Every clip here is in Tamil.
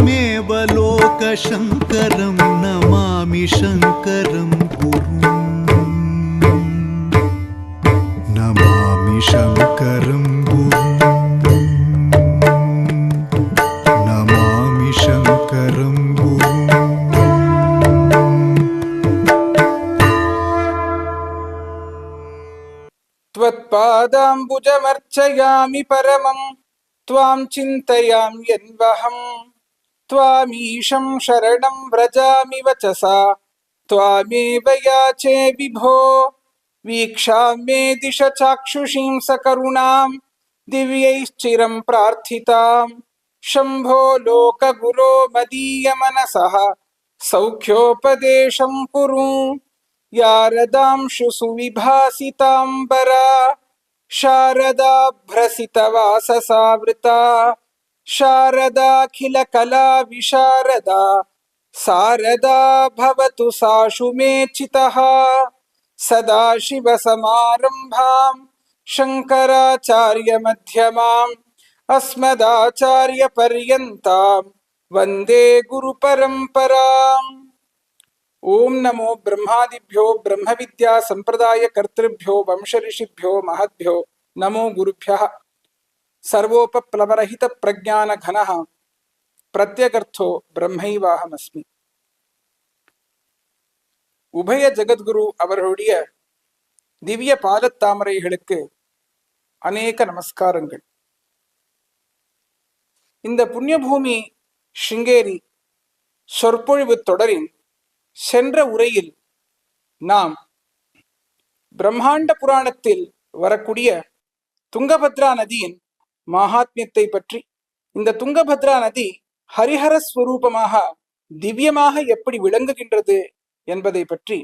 त्वमेव लोकशङ्करं नमामि शङ्करं गुरुम्। नमामि शङ्करं नमामि शङ्करं त्वत्पादाम्बुजमर्चयामि परमम्। त्वां चिन्तयाम्यन्वहम् त्वामीशं शरणं व्रजामि वचसा। त्वामेव याचे विभो। वीक्षां मे दिश चाक्षुषीं सकरुणां। दिव्यैश्चिरं प्रार्थितां। शम्भो लोकगुरो मदीयमनसः। सौख्योपदेशं कुरु। यारदांशु सुविभासिताम्बरा। शारदाभ्रसितवाससावृता। शारदाखिलकलाविशारदा सारदा भवतु साशु मे मध्यमा अस्मदाचार्य पर्यता वंदे गुरु परंपरा ओम नमो ब्रह्मादिभ्यो ब्रह्म विद्यासंप्रदायकर्तृभ्यों वंश ऋषिभ्यो महद्यो नमो गुरुभ्यः। సర్వోపప్లవరహిత ప్రజ్ఞాన ఘన ప్రత్యేకర్థో பிரம்மைவாகமஸ்மி உபய ஜெகத்குரு அவர்களுடைய திவ்ய பாதத்தாமரைகளுக்கு அநேக நமஸ்காரங்கள் இந்த புண்ணியபூமி ஷிங்கேரி சொற்பொழிவு தொடரின் சென்ற உரையில் நாம் பிரம்மாண்ட புராணத்தில் வரக்கூடிய துங்கபத்ரா நதியின் மகாத்மியத்தை பற்றி இந்த துங்கபத்ரா நதி ஹரிஹர ஸ்வரூபமாக திவ்யமாக எப்படி விளங்குகின்றது என்பதை பற்றி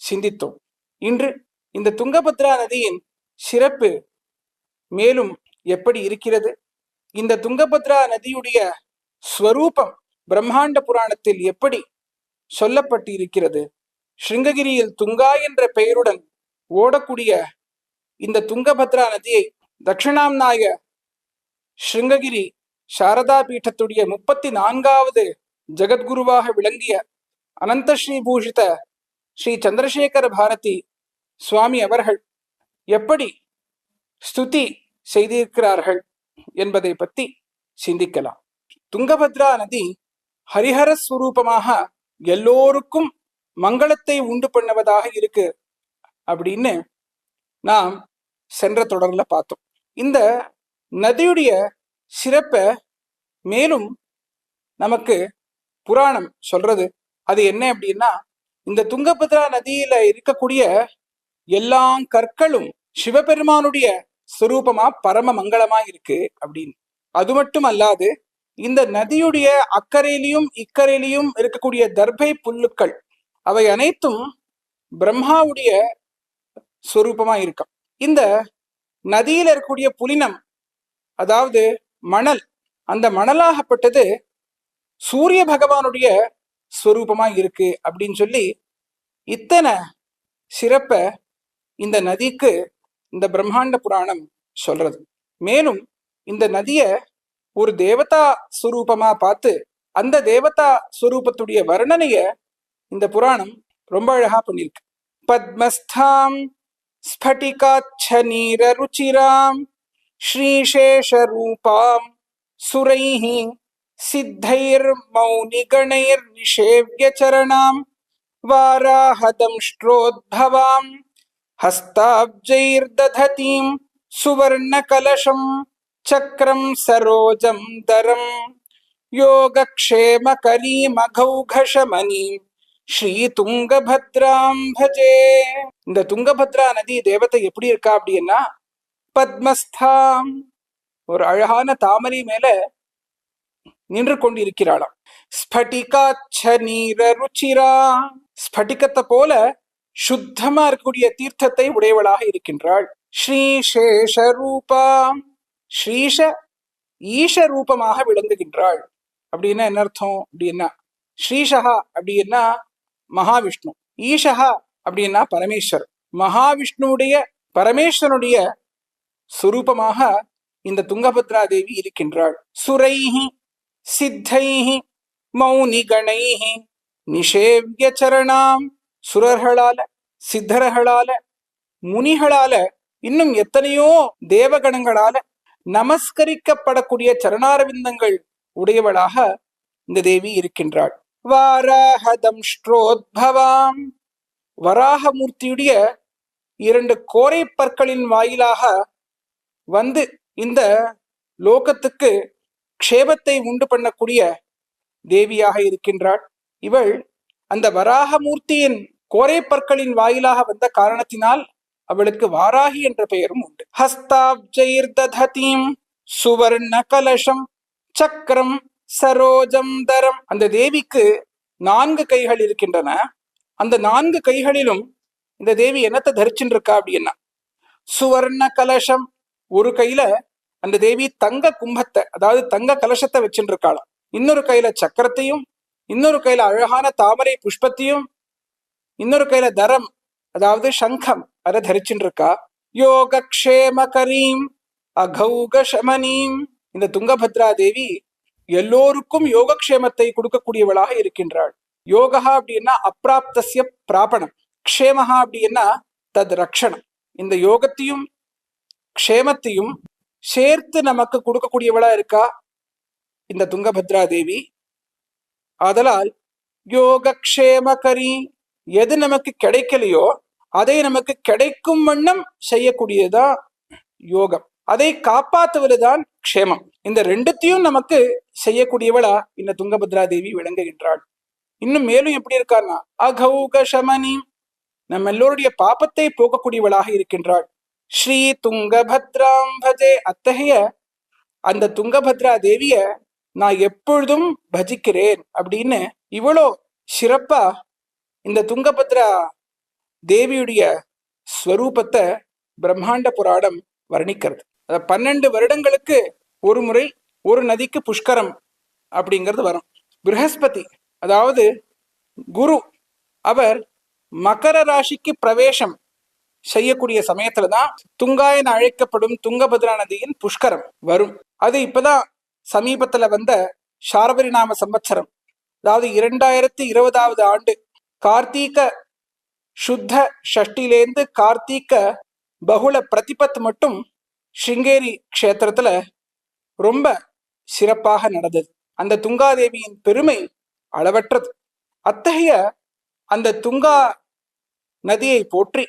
சிந்தித்தோம். இன்று இந்த துங்கபத்ரா நதியின் சிறப்பு மேலும் எப்படி இருக்கிறது? இந்த துங்கபத்ரா நதியுடைய ஸ்வரூபம் பிரம்மாண்ட புராணத்தில் எப்படி சொல்லப்பட்டு இருக்கிறது ஸ்ருங்ககிரியில் துங்கா என்ற பெயருடன் ஓடக்கூடிய இந்த துங்கபத்ரா நதியை தட்சிணாம்நாய ஸ்ருங்ககிரி சாரதா பீட்டத்துடைய முப்பத்தி நான்காவது ஜெகத்குருவாக விளங்கிய அனந்த ஸ்ரீபூஷித ஸ்ரீ சந்திரசேகர பாரதி சுவாமி அவர்கள் எப்படி ஸ்துதி செய்திருக்கிறார்கள் என்பதை பற்றி சிந்திக்கலாம் துங்கபத்ரா நதி ஹரிஹர ஸ்வரூபமாக எல்லோருக்கும் மங்களத்தை உண்டு பண்ணுவதாக இருக்கு அப்படின்னு நாம் சென்ற தொடர்ல பார்த்தோம் இந்த நதியுடைய சிறப்பை மேலும் நமக்கு புராணம் சொல்றது. அது என்ன அப்படின்னா இந்த துங்கபத்ரா நதியில இருக்கக்கூடிய எல்லா கற்களும் சிவபெருமானுடைய சுரூபமா பரம மங்களமா இருக்கு அப்படின்னு. அது மட்டும் அல்லாது இந்த நதியுடைய அக்கறையிலையும் இக்கரையிலையும் இருக்கக்கூடிய தர்பை புல்லுக்கள் அவை அனைத்தும் பிரம்மாவுடைய சொரூபமா இருக்கும். இந்த நதியில இருக்கக்கூடிய புலினம் அதாவது மணல். அந்த மணலாகப்பட்டது சூரிய பகவானுடைய ஸ்வரூபமா இருக்கு அப்படின்னு சொல்லி இத்தனை சிறப்ப இந்த நதிக்கு இந்த பிரம்மாண்ட புராணம் சொல்றது. மேலும் இந்த நதிய ஒரு தேவதா சுரூபமா பார்த்து அந்த தேவதா சுரூபத்துடைய வர்ணனைய இந்த புராணம் ரொம்ப அழகா பண்ணியிருக்கு பத்மஸ்தாம் ஸ்பட்டிகாச்ச நீர ருச்சிராம் ஸ்ரீசேஷ ரூபாம் சுரைஹி சித்தைர் மௌனிகணைர் நிஷேவ்ய சரணாம் வாராஹதம்ஷ்ட்ரோத்பவாம் हस्ताब्जैर्दधतीं सुवर्णकलशं चक्रं सरोजं दरं योगक्षेमकरीमघौघशमनीं ஸ்ரீதுங்கபத்ராம் பஜே இந்த துங்கபத்ரா நதி தேவதை எப்படி இருக்கா அப்படின்னா பத்மஸ்தாம். ஒரு அழகான தாமரை மேல நின்று கொண்டிருக்கிறாளாம். ஸ்பட்டிகாச்ச நீர ருச்சிரா. ஸ்பட்டிகத்தை போல சுத்தமா இருக்கக்கூடிய தீர்த்தத்தை உடையவளாக இருக்கின்றாள். ஸ்ரீசேஷ ரூபா. ஸ்ரீஷ ஈஷ ரூபமாக விளங்குகின்றாள். அப்படின்னா என்ன அர்த்தம்? அப்படின்னா ஸ்ரீஷகா அப்படின்னா மகாவிஷ்ணு. ஈஷகா அப்படின்னா பரமேஸ்வர் மகாவிஷ்ணுடைய பரமேஸ்வரனுடைய சுரூபமாக இந்த துங்கபத்ரா தேவி இருக்கின்றாள். சுரைஹி சித்தைஹி மௌனிகணைஹி நிஷேவிய சரணாம். சுரர்களால சித்தர்களால முனிகளால இன்னும் எத்தனையோ தேவகணங்களால நமஸ்கரிக்கப்படக்கூடிய சரணாரவிந்தங்கள் உடையவளாக இந்த தேவி இருக்கின்றாள். வாராஹதம் ஸ்ட்ரோத்பவாம் வராகமூர்த்தியுடைய இரண்டு கோரை பற்களின் வாயிலாக வந்து இந்த லோகத்துக்கு க்ஷேபத்தை உண்டு பண்ணக்கூடிய தேவியாக இருக்கின்றாள். இவள் அந்த வராகமூர்த்தியின் கோரை பற்களின் வாயிலாக வந்த காரணத்தினால் அவளுக்கு வாராகி என்ற பெயரும் உண்டு. ஹஸ்தாப்ஜயிர் ததீம் சுவர்ண கலசம் சக்கரம் சரோஜம் தரம். அந்த தேவிக்கு நான்கு கைகள் இருக்கின்றன. அந்த நான்கு கைகளிலும் இந்த தேவி என்னத்தை தரிச்சுட்டு இருக்கா அப்படின்னா சுவர்ண கலசம் ஒரு கையில அந்த தேவி தங்க கும்பத்தை அதாவது தங்க கலசத்தை வச்சுட்டு இருக்காளாம் இன்னொரு கையில சக்கரத்தையும் இன்னொரு கையில அழகான தாமரை புஷ்பத்தையும் இன்னொரு கையில தரம் அதாவது சங்கம் அதை தரிச்சுட்டு இருக்கா யோகக்ஷேம கரீம் அகௌக சமனீம் இந்த துங்கபத்ரா தேவி எல்லோருக்கும் யோகக்ஷேமத்தை கொடுக்கக்கூடியவளாக இருக்கின்றாள். யோகா அப்படின்னா அப்பிராப்தசிய பிராபணம். க்ஷேமஹா அப்படின்னா தத் ரக்ஷணம். இந்த யோகத்தையும் க்ஷேமத்தையும் சேர்த்து நமக்கு கொடுக்கக்கூடியவளா இருக்கா? இந்த துங்கபத்ரா தேவி. ஆதலால் யோகக்ஷேமகரி எது நமக்கு கிடைக்கலையோ அதை நமக்கு கிடைக்கும் வண்ணம் செய்யக்கூடியதுதான் யோகம். அதை காப்பாத்துவதுதான் க்ஷேமம். இந்த ரெண்டுத்தையும் நமக்கு செய்யக்கூடியவளா இந்த துங்கபத்ரா தேவி விளங்குகின்றாள். இன்னும் மேலும் எப்படி இருக்கான்னா அகௌக சமனி நம்ம எல்லோருடைய பாப்பத்தை போக்கக்கூடியவளாக இருக்கின்றாள். ஸ்ரீ துங்கபத்ராம் பஜே அத்தகைய அந்த துங்கபத்ரா தேவிய நான் எப்பொழுதும் பஜிக்கிறேன் அப்படின்னு இவ்வளோ சிறப்பா இந்த துங்கபத்ரா தேவியுடைய ஸ்வரூபத்தை பிரம்மாண்ட புராணம் வர்ணிக்கிறது. அத பன்னெண்டு வருடங்களுக்கு ஒரு முறை ஒரு நதிக்கு புஷ்கரம் அப்படிங்கிறது வரும். ப்ரஹஸ்பதி அதாவது குரு அவர் மகர ராசிக்கு பிரவேசம் செய்யக்கூடிய சமயத்துல தான் துங்கா என அழைக்கப்படும் துங்கபத்ரா நதியின் புஷ்கரம் வரும். அது இப்பதான் சமீபத்துல வந்த சாரபரி நாம சம்பத்சரம். அதாவது இரண்டாயிரத்தி இருபதாவது ஆண்டு கார்த்தீக சுத்த ஷஷ்டிலேந்து கார்த்தீக பகுல பிரதிபத் மட்டும் ஸ்ருங்கேரி க்ஷேத்திரத்துல ரொம்ப சிறப்பாக நடந்தது. அந்த துங்காதேவியின் பெருமை அளவற்றது. அத்தகைய அந்த துங்கா நதியை போற்றி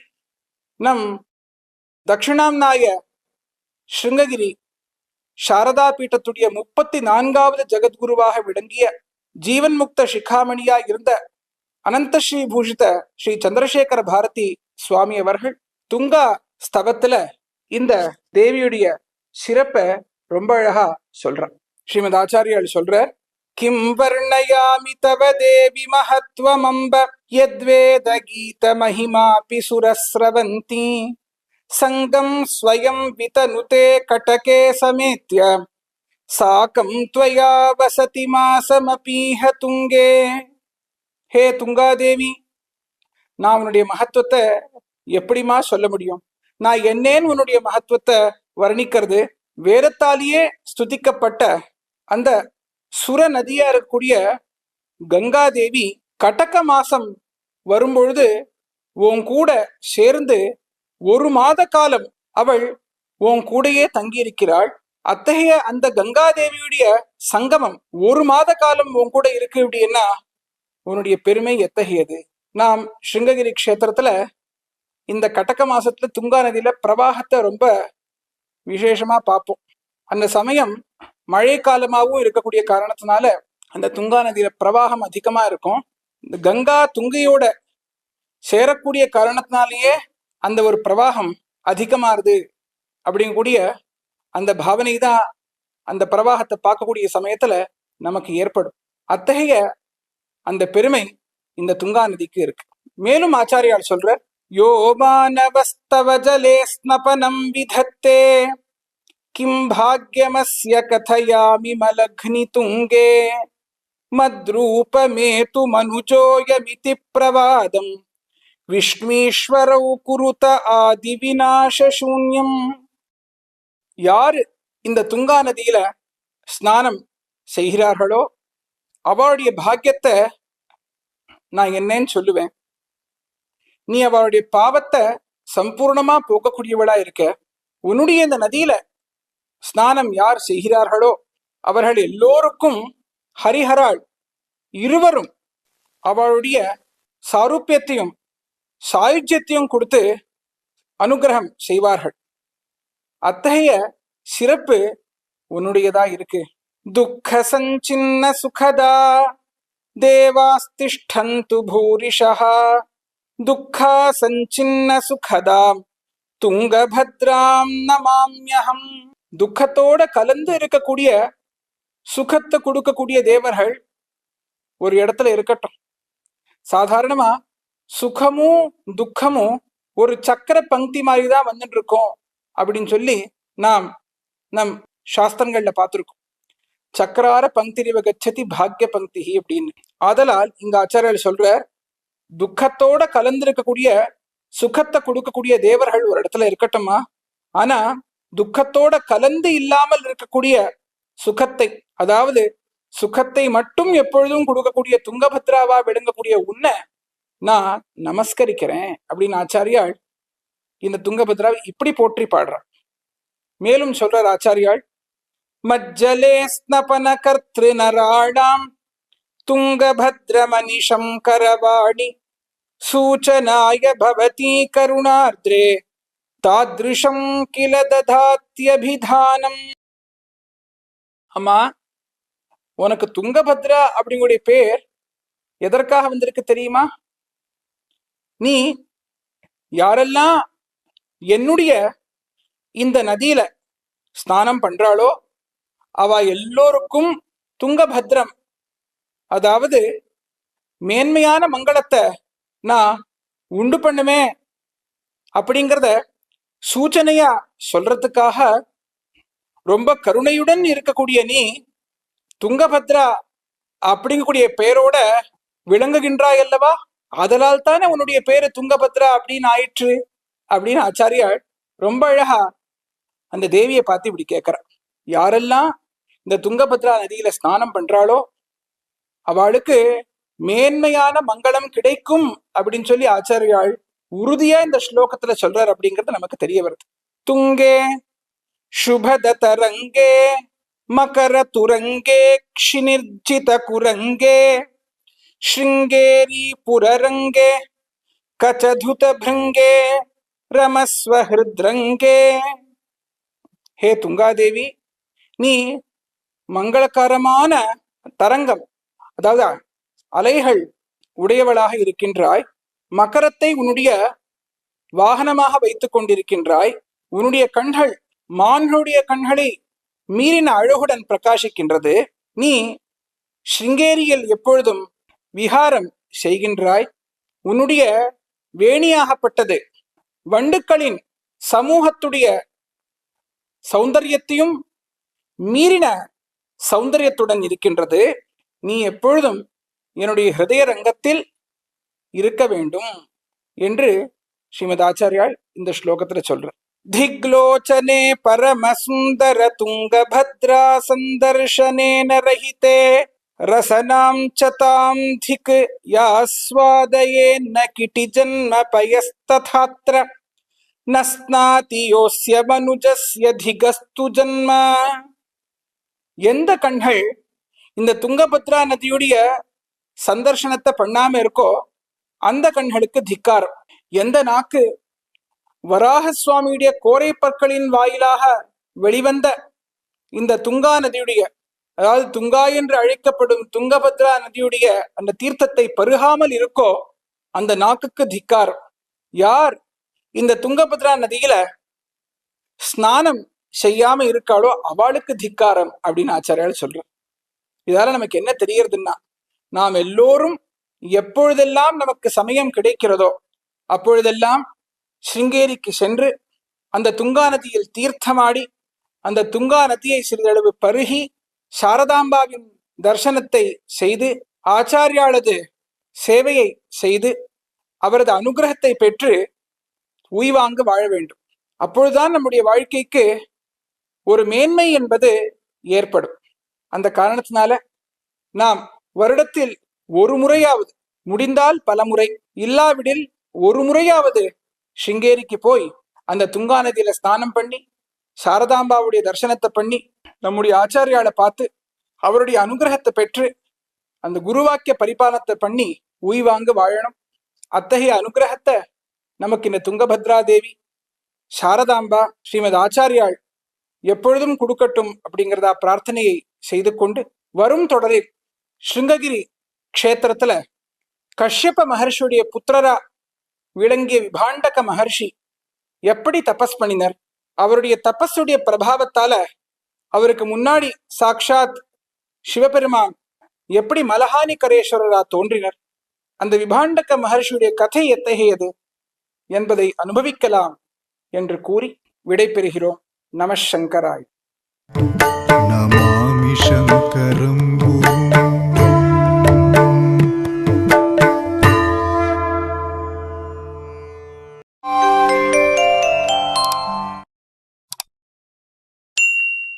நம் தட்சிணாம்நாய ஸ்ருங்ககிரி சாரதா பீட்டத்துடைய முப்பத்தி நான்காவது ஜெகத்குருவாக விளங்கிய ஜீவன் முக்த சிகாமணியா இருந்த அனந்த ஸ்ரீ பூஷித ஸ்ரீ சந்திரசேகர பாரதி சுவாமி அவர்கள் துங்கா ஸ்தவத்துல இந்த தேவியுடைய சிறப்பை ரொம்ப அழகா சொல்றார். ஸ்ரீமத் ஆச்சாரியால் சொல்றார் கிம் வர்ணயாமி தவ தேவி மகத்துவம் அம்ப கீத மகிமாபி சுரஸ்ரவந்தி சங்கம் ஸ்வயம் விதனுதே கட்டகே சமேத்ய சாக்கம் त्वया வசதி மாசமபீஹ துங்கே ஹே துங்காதேவி நான் உன்னுடைய மகத்துவத்தை எப்படிமா சொல்ல முடியும் நான் என்னேன்னு உன்னுடைய மகத்துவத்தை வர்ணிக்கிறது வேதத்தாலேயே ஸ்துதிக்கப்பட்ட அந்த சுர நதியா இருக்கக்கூடிய கங்காதேவி கடக மாசம் வரும்பொழுது உன் கூட சேர்ந்து ஒரு மாத காலம் அவள் உன் கூடையே தங்கியிருக்கிறாள். அத்தகைய அந்த கங்காதேவியுடைய சங்கமம் ஒரு மாத காலம் உன் கூட இருக்கு அப்படின்னா உன்னுடைய பெருமை எத்தகையது? நாம் ஸ்ருங்ககிரி க்ஷேத்திரத்துல இந்த கடக மாசத்துல துங்கா நதியில பிரவாகத்தை ரொம்ப விசேஷமா பார்ப்போம். அந்த சமயம் மழை காலமாகவும் இருக்கக்கூடிய காரணத்தினால அந்த துங்கா நதியில பிரவாகம் அதிகமா இருக்கும். இந்த கங்கா துங்கையோட சேரக்கூடிய காரணத்தினாலேயே அந்த ஒரு பிரவாகம் அதிகமாறுது அப்படிங்கக்கூடிய அந்த பாவனை தான் அந்த பிரவாகத்தை பார்க்கக்கூடிய சமயத்துல நமக்கு ஏற்படும். அத்தகைய அந்த பெருமை இந்த துங்கா நதிக்கு இருக்கு. மேலும் ஆச்சாரியால் சொல்ற யோ ஜலே ஸ்னபனம் விதத்தே கிம் பாக்யமஸ்ய கதையாமி மலக்னி துங்கே. மத்ரூபமேது மனுஜோயமிதி பிரவாதம் விஷ்ணீஸ்வரௌ குருத ஆதி விநாசூன்யம் யாரு இந்த துங்கா நதியில ஸ்நானம் செய்கிறார்களோ அவளுடைய பாக்கியத்தை நான் என்னன்னு சொல்லுவேன். நீ அவளுடைய பாவத்தை சம்பூர்ணமா போக்கக்கூடியவளா இருக்க. உன்னுடைய இந்த நதியில ஸ்நானம் யார் செய்கிறார்களோ அவர்கள் எல்லோருக்கும் ஹரிஹராள் இருவரும் அவளுடைய சாரூபியத்தையும் சாயுஜ்யத்தையும் கொடுத்து அனுகிரகம் செய்வார்கள். அத்தகைய சிறப்பு உன்னுடையதா இருக்கு. துக்க சஞ்சின்ன சுகதா தேவாஸ்திஷ்டந்து பூரிஷா துக்கா சஞ்சின்ன சுகதாம் துங்கபத்ராம் நமாம்யகம் துக்கத்தோட கலந்து இருக்கக்கூடிய சுகத்தை கொடுக்கக்கூடிய தேவர்கள் ஒரு இடத்துல இருக்கட்டும். சாதாரணமா சுகமும் துக்கமும் ஒரு சக்கர பங்கி மாதிரி தான் வந்துட்டு இருக்கோம் அப்படின்னு சொல்லி நாம் நம் சாஸ்திரங்கள்ல பார்த்துருக்கோம். சக்கரார பங்கிரிவ கச்சதி பாக்ய பங்கி அப்படின்னு. ஆதலால் இங்க ஆச்சாரியர் சொல்ற துக்கத்தோட கலந்திருக்கக்கூடிய சுகத்தை கொடுக்கக்கூடிய தேவர்கள் ஒரு இடத்துல இருக்கட்டுமா ஆனா துக்கத்தோட கலந்து இல்லாமல் இருக்கக்கூடிய சுகத்தை அதாவது சுகத்தை மட்டும் எப்பொழுதும் கொடுக்கக்கூடிய துங்கபத்ராவா விளங்கக்கூடிய உன்னை நான் நமஸ்கரிக்கிறேன் அப்படின்னு ஆச்சாரியாள் இந்த துங்கபத்ராவை இப்படி போற்றி பாடுறார் மேலும் சொல்றார் ஆச்சாரியாள் மஜ்ஜலே ஸ்னபன கர்த்திரு நராடாம் துங்கபத்ர மனிஷம் கரவாணி சூச்சனாய பவதி கருணார்த்ரே தாத்ருஷம் கிலததாத்யபிதானம் அம்மா உனக்கு துங்கபத்ரா அப்படிங்களுடைய பேர் எதற்காக வந்திருக்கு தெரியுமா? நீ யாரெல்லாம் என்னுடைய இந்த நதியில ஸ்நானம் பண்றாளோ அவ எல்லோருக்கும் துங்கபத்ரம். அதாவது மேன்மையான மங்களத்தை நான் உண்டு பண்ணுமே அப்படிங்கிறத சூச்சனையா சொல்றதுக்காக ரொம்ப கருணையுடன் இருக்கக்கூடிய நீ துங்கபத்ரா அப்படிங்கக்கூடிய பெயரோட விளங்குகின்றாய் அல்லவா? அதனால் தானே உன்னுடைய பேரு துங்கபத்ரா அப்படின்னு ஆயிற்று அப்படின்னு ஆச்சாரியாள் ரொம்ப அழகா அந்த தேவியை பார்த்து இப்படி கேட்கிறா யாரெல்லாம் இந்த துங்கபத்ரா நதியில ஸ்நானம் பண்றாளோ அவளுக்கு மேன்மையான மங்களம் கிடைக்கும் அப்படின்னு சொல்லி ஆச்சாரியாள் உறுதியா இந்த ஸ்லோகத்துல சொல்றார் அப்படிங்கிறது நமக்கு தெரிய வருது. துங்கே சுபத தரங்கே मकरतुरङ्गे புரரங்கே शृङ्गेरीपुररङ्गे कचधुतभृङ्गे ரமஸ்வ ஹிருத்ரங்கே ஹே துங்காதேவி நீ மங்களகரமான தரங்கம் அதாவது அலைகள் உடையவளாக இருக்கின்றாய் மகரத்தை உன்னுடைய வாகனமாக வைத்துக் கொண்டிருக்கின்றாய் உன்னுடைய கண்கள் மான்களுடைய கண்களை மீறின அழகுடன் பிரகாசிக்கின்றது. நீ ஸ்ருங்கேரியில் எப்பொழுதும் விகாரம் செய்கின்றாய்? உன்னுடைய வேணியாகப்பட்டது. வண்டுக்களின் சமூகத்துடைய சௌந்தரியத்தையும் மீறின சௌந்தரியத்துடன் இருக்கின்றது. நீ எப்பொழுதும் என்னுடைய ஹிருதய ரங்கத்தில் இருக்க வேண்டும் என்று ஸ்ரீமத் ஆச்சாரியால் இந்த ஸ்லோகத்துல சொல்ற. திக்லோச்சனே பரமசுந்தர துங்கபத்ரா சந்தர்ஷனேன ரஹிதே ரசனாம் ச தாம் திக் யாஸ்வாதயே ந கிட்டி ஜன்ம பயஸ்ததாத்ர ந ஸ்நாதி யோஸ்ய மனுஜஸ்ய திகஸ்து ஜன்ம எந்த கண்கள் இந்த துங்கபத்ரா நதியுடைய சந்தர்ஷனத்தை பண்ணாம இருக்கோ அந்த கண்களுக்கு திக்காரம் எந்த நாக்கு வராக சுவாமியுடைய கோரை பற்களின் வாயிலாக வெளிவந்த இந்த துங்கா நதியுடைய அதாவது துங்கா என்று அழைக்கப்படும் துங்கபத்ரா நதியுடைய அந்த தீர்த்தத்தை பருகாமல் இருக்கோ அந்த நாக்குக்கு திக்கார் யார் இந்த துங்கபத்ரா நதியில ஸ்நானம் செய்யாம இருக்காளோ அவளுக்கு திக்காரம் அப்படின்னு ஆச்சாரியால் சொல்றார். இதால நமக்கு என்ன தெரியறதுன்னா நாம் எல்லோரும் எப்பொழுதெல்லாம் நமக்கு சமயம் கிடைக்கிறதோ அப்பொழுதெல்லாம் சிங்கேரிக்கு சென்று அந்த துங்கா நதியில் தீர்த்தமாடி அந்த துங்கா நதியை சிறிதளவு பருகி சாரதாம்பாவின் தர்சனத்தை செய்து ஆச்சாரியாளது சேவையை செய்து அவரது அனுகிரகத்தை பெற்று உய்வாங்கு வாழ வேண்டும். அப்பொழுதுதான் நம்முடைய வாழ்க்கைக்கு ஒரு மேன்மை என்பது ஏற்படும். அந்த காரணத்தினால நாம் வருடத்தில் ஒரு முறையாவது முடிந்தால் பல முறை இல்லாவிடில் ஒரு முறையாவது ஷிங்கேரிக்கு போய் அந்த துங்கா நதியில ஸ்நானம் பண்ணி சாரதாம்பாவுடைய தரிசனத்தை பண்ணி நம்முடைய ஆச்சாரியால பார்த்து அவருடைய அனுகிரகத்தை பெற்று அந்த குருவாக்கிய பரிபாலனத்தை பண்ணி உய்வாங்க வாழணும். அத்தகைய அனுகிரகத்தை நமக்கு இந்த துங்கபத்ரா தேவி சாரதாம்பா ஸ்ரீமத் ஆச்சாரியாள் எப்பொழுதும் கொடுக்கட்டும் அப்படிங்கிறதா பிரார்த்தனையை செய்து கொண்டு வரும் தொடரில் ஸ்ருங்ககிரி க்ஷேத்திரத்துல கஷ்யப்ப மகர்ஷியுடைய புத்திரரா விளங்கிய விபாண்டக மகர்ஷி எப்படி தபஸ் பண்ணினர்? அவருடைய தபஸுடைய பிரபாவத்தால அவருக்கு முன்னாடி சாக்ஷாத் சிவபெருமான் எப்படி மலஹானி கரேஸ்வரரா தோன்றினர்? அந்த விபாண்டக மகர்ஷியுடைய கதை எத்தகையது என்பதை அனுபவிக்கலாம் என்று கூறி விடைபெறுகிறோம். நம சங்கராய். சங்கரம்